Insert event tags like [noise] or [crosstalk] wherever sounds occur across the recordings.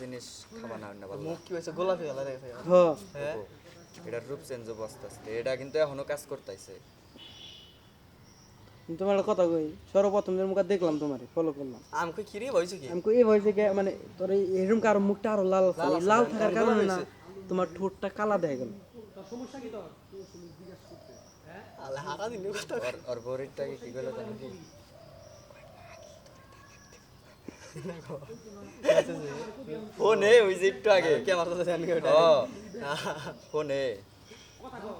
জিনিস খাবা না মুখ কি হয়েছে? গোলাপি কালার হয়ে। হ্যাঁ? এটার রূপ চেঞ্জ অবস্থা আছে এটা কিন্তু এখনও কাজ করতেছে তোমার কথা কই সর্বপ্রথম যে মুখে দেখলাম তোমার ফলো করলাম। আমাকে কি রে হয়েছে কি? আমি এই ভয়েছে কে মানে তোর এই এরকম কারও মুখটা আরও লাল লাল থাকার কারণে না তোমার ঠোঁটটা কালা দেখা গেল। আলে হারা দিন কথা ওর ওর কি গেল কি [laughs] ফোনে ওই যে একটু আগে। কে মারতে জানি ওটা [laughs] ফোনে।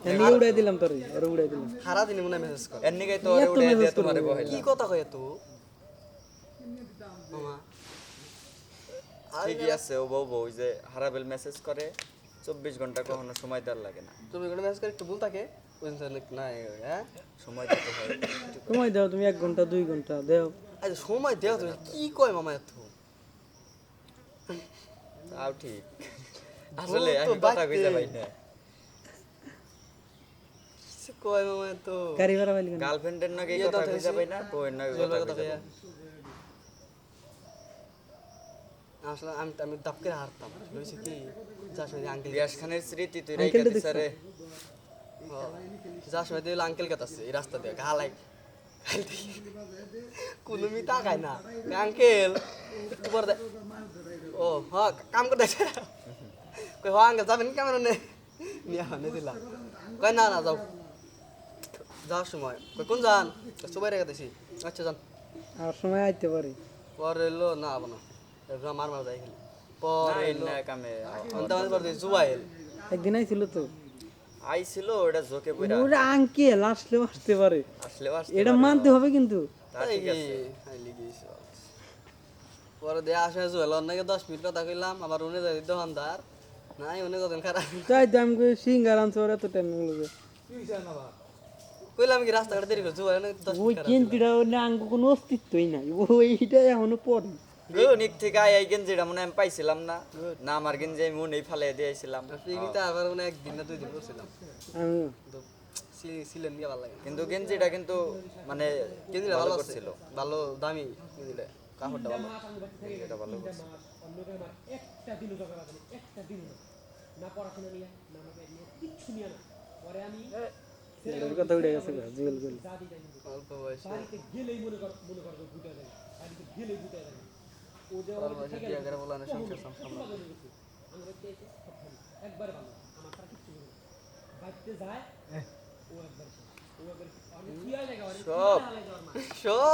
এমনি উড়াই দিলাম তোর আর উড়াই দিলাম। হারা দিন মনে মেসেজ কর। এর নিকে তো ওরে এত উড়ে দিয়ে তোমারে বহাইলাম কি কথা কয় তো মামা ঠিকই আছে ও বউ বউ যে হারাবেল মেসেজ করে চব্বিশ ঘণ্টা কখনো সময় দেওয়ার লাগে না। তুমি কোনো মেসেজ করে একটু ভুল থাকে? বুঝছেন না হ্যাঁ? সময় দিতে হয়। সময় দাও তুমি এক ঘণ্টা দুই ঘণ্টা দেও। আচ্ছা সময় দেও তুমি কি কয় মামা এত? তাও ঠিক। আসলে আমি কথা কইতে। পাই না। কয় মামা এত? গাড়ি ভাড়া গার্লফ্রেন্ডের নাকি ইয়ে কথা কইতে না নাকি কথা কইতে আসলে আমি আমি দাপ করে হারতাম। বুঝছি কি? যার সময় আঙ্কেল রিয়াজ খানের স্মৃতি তুই রাইখা দিছ? রে যার সময় দিল আঙ্কেল কাছে এই রাস্তা দিয়ে গালাই কোনো মি তাকায় না। আঙ্কেল একটু পরে দে- ও হ কাম করতে কই হ আঙ্কেল যাবেন কেমন নে নিয়ে হানে দিলাম। কই না না যাও। যাওয়ার সময়। কই কোন যান? সবাই রেখে দিছি। আচ্ছা যান। আর সময় আইতে পারে। পরে এলো না আবো না। এবার মার মার যাই খেলি পরে না এলো। কামে জুবাইল। একদিন আইছিল তো। আইছিল ওটা আঙ্কেল আসলেও আসতে পারে। আসলেও আসতে এটা মানতে হবে কিন্তু। ঠিক আছে। পরে দিয়ে আসে জুয়েল অনেকে দশ মিনিট কথা কইলাম আবার উনি যাই দোকানদার নাই উনি কত খারাপ। তাই আমি কই সিঙ্গার আনছে ওরা তো টাইম লাগে কইলাম কি রাস্তাঘাটে দেরি করে জুয়েল অনেক ওই কেন্দ্রটা না আঙ্গ কোনো অস্তিত্বই নাই ওইটা এখনও পরে। নিক থেকে আই আই গেঞ্জিটা মনে আমি পাইছিলাম না। না আমার গেঞ্জি আমি মনেই ফালাই দিয়েছিলাম আবার উনি একদিন না দুই দিন করছিলাম আমি সিলেন দিয়ে ভালো লাগে। কিন্তু গেঞ্জিটা কিন্তু মানে কেন্দ্রে ভালো করছিল করছিল। ভালো দামি কেন্দ্রে কাপড়টা ভালো। এটা ভালো করছিল। এটার কথা উঠে গেছে গা, জুয়েল গেল অল্প বয়সে। অল্প বয়সে বিয়ে করে সংসার সামলানো। সব সব।